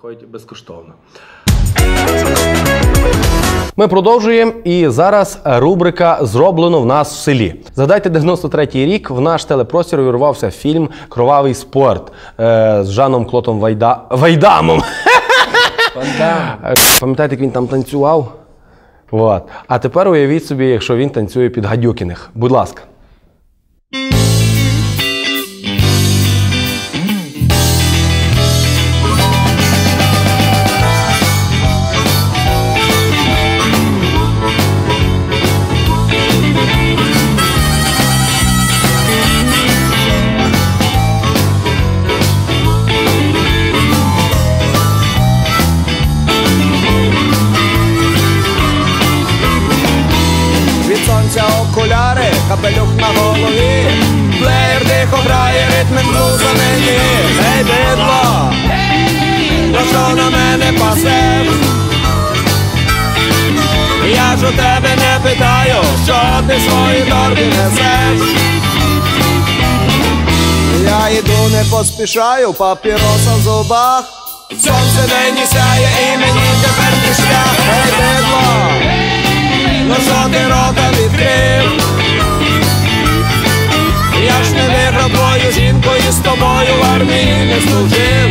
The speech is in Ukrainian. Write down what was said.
приходять безкоштовно. Ми продовжуємо, і зараз рубрика Зроблено в нас в селі. Згадайте 93-й рік. В наш телепростір увірвався фільм Кровавий спорт е, з Жаном Клотом Вайда... Вайдамом. Пам'ятаєте, як він там танцював? От. А тепер уявіть собі, якщо він танцює під гадюкіних. Будь ласка. Капелюх на голові, плеєр тихо грає ритм блуза мені, Ей, бидло, про що на мене пасе? Я ж у тебе не питаю, що ти свої торби несеш. Я йду, не поспішаю, папіроса в зубах. Сонце нині сяє і мені тепер не шлях, Я ж не виграв твою жінку і з тобою в армії не служив.